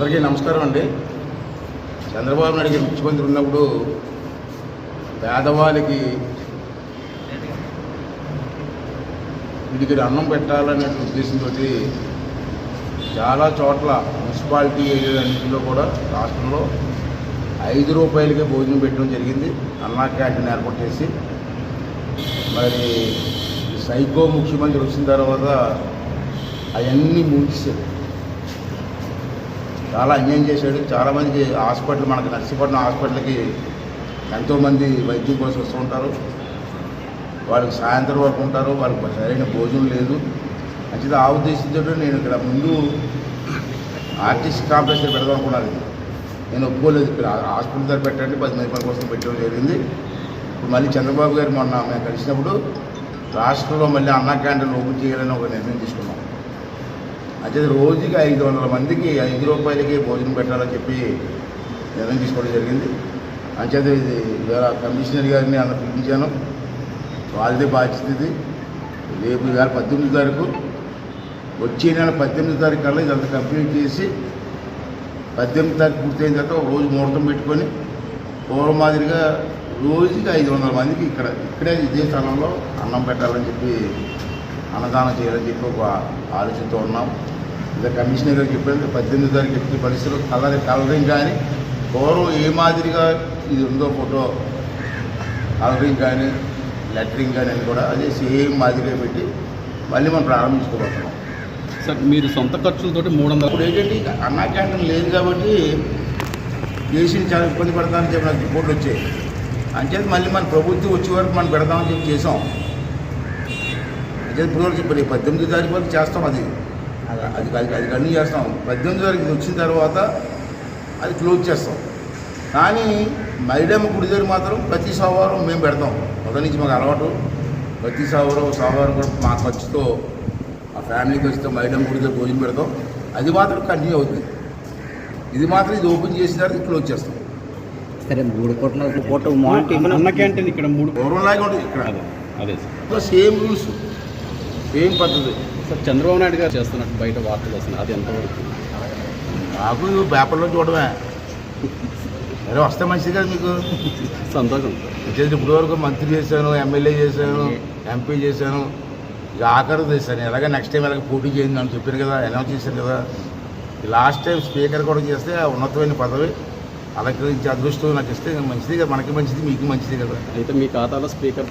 అందరికీ నమస్కారం అండి. చంద్రబాబు నాయుడు గారు ముఖ్యమంత్రి ఉన్నప్పుడు పేదవాళ్ళకి వీడికి అన్నం పెట్టాలనే ఉద్దేశంతో చాలా చోట్ల మున్సిపాలిటీ ఏరియాలన్నింటిలో కూడా రాష్ట్రంలో ఐదు రూపాయలకే భోజనం పెట్టడం జరిగింది. అన్నా క్యాంటీన్ ఏర్పాటు చేసి మరి సైకో ముఖ్యమంత్రి వచ్చిన తర్వాత అవన్నీ ముగిసారు చాలా అన్యాయం చేశాడు. చాలామందికి హాస్పిటల్ మనకి నర్సీపట్నం హాస్పిటల్కి ఎంతోమంది వైద్యం కోసం వస్తూ ఉంటారు. వాళ్ళకి సాయంత్రం వరకు ఉంటారు. వాళ్ళకి సరైన భోజనం లేదు. మంచిది ఆ ఉద్దేశంతో నేను ఇక్కడ ముందు ఆర్టీసీ కాంప్లెక్స్ పెడదాం అనుకున్నాను. నేను ఒప్పుకోలేదు. ఇక్కడ హాస్పిటల్ దగ్గర పెట్టండి. పది మంది పని కోసం పెట్టడం జరిగింది. ఇప్పుడు మళ్ళీ చంద్రబాబు గారు మొన్న మేము కలిసినప్పుడు రాష్ట్రంలో మళ్ళీ అన్నా క్యాంటీన్ ఓపెన్ చేయాలని ఒక నిర్ణయం తీసుకున్నాం. అదే రోజుకి ఐదు వందల మందికి ఐదు రూపాయలకి భోజనం పెట్టాలని చెప్పి నిర్ణయం తీసుకోవడం జరిగింది. అంచేత ఇది ఇవాళ కమిషనర్ గారిని అన్న పిలిపించాను. వాళ్ళదే బాధ్యత ఇది. రేపు ఇవాళ పద్దెనిమిది తారీఖు వచ్చే నెల పద్దెనిమిది తారీఖు కల్లా ఇదంతా కంప్లీట్ చేసి పద్దెనిమిది తారీఖు పూర్తయిన తర్వాత ఒక రోజు ముహూర్తం పెట్టుకొని పూర్వ మాదిరిగా రోజుకి ఐదు వందల మందికి ఇక్కడ ఇక్కడే ఇదే స్థలంలో అన్నం పెట్టాలని చెప్పి అన్నదానం చేయాలని చెప్పి ఒక ఆలోచనతో ఉన్నాం. ఇంకా కమిషనర్ గారికి చెప్పాను పద్దెనిమిది తారీఖు ఎట్టి పరిస్థితులు కలర్ కలరింగ్ కానీ పూర్వం ఏ మాదిరిగా ఇది ఉందో ఫోటో కలరింగ్ కానీ లెటరింగ్ కానీ అని కూడా అదే సేమ్ మాదిరిగా పెట్టి మళ్ళీ మనం ప్రారంభించుకోబోతున్నాం సార్ మీరు సొంత ఖర్చులతోటి మూడు వందల ఇప్పుడు ఏంటంటే అన్నా క్యాంటీన్ లేదు కాబట్టి దేశం చాలా ఇబ్బంది పడతానని చెప్పి నాకు రిపోర్ట్లు వచ్చాయి. అంచేది మళ్ళీ మన ప్రభుత్వం వచ్చే వరకు మనం పెడదామని చెప్పి చేసాం అంచేది ఇప్పుడు వరకు పద్దెనిమిది తారీఖు వరకు చేస్తాం అది. అది అది అది కంటిన్యూ చేస్తాం. పద్దెనిమిది ఇది వచ్చిన తర్వాత అది క్లోజ్ చేస్తాం. కానీ మైడమ్మ గుడి దగ్గర మాత్రం ప్రతి సోమవారం మేము పెడతాం. మొదటి నుంచి మాకు అలవాటు. ప్రతి సోమవారం సోమవారం కూడా మా ఖర్చుతో ఆ ఫ్యామిలీకి వస్తే మైడమ్మ గుడి దగ్గర భోజనం పెడతాం. అది మాత్రం కంటిన్యూ అవుతుంది. ఇది మాత్రం ఇది ఓపెన్ చేసిన తర్వాత ఇది క్లోజ్ చేస్తాం. సరే మూడు కోట్ల మార్నింగ్ ఇక్కడ మూడు పూర్వంలాగే ఉంటుంది ఇక్కడ. అదే సేమ్ రూల్స్ సేమ్ పద్ధతి. సార్ చంద్రబాబు నాయుడు గారు చేస్తున్నట్టు బయట వార్తలు వస్తున్నాయి. అది ఎంతవరకు? నాకు పేపర్లో చూడమే. అరే వస్తే మంచిది కదా మీకు. సంతోషం. వచ్చేది ఇప్పుడు వరకు మంత్రి చేశాను ఎమ్మెల్యే చేశాను ఎంపీ చేశాను. ఇక ఆఖరి చేశాను ఎలాగ నెక్స్ట్ టైం ఎలాగ పోటీ చేయండి అని చెప్పాను కదా అనౌన్స్ చేశాను కదా. లాస్ట్ టైం స్పీకర్ కూడా చేస్తే ఉన్నతమైన పదవి అలంకరించి అదృష్టం నాకు ఇస్తే మంచిది కదా మనకి మంచిది మీకు మంచిది కదా. అయితే మీ ఖాతాలో స్పీకర్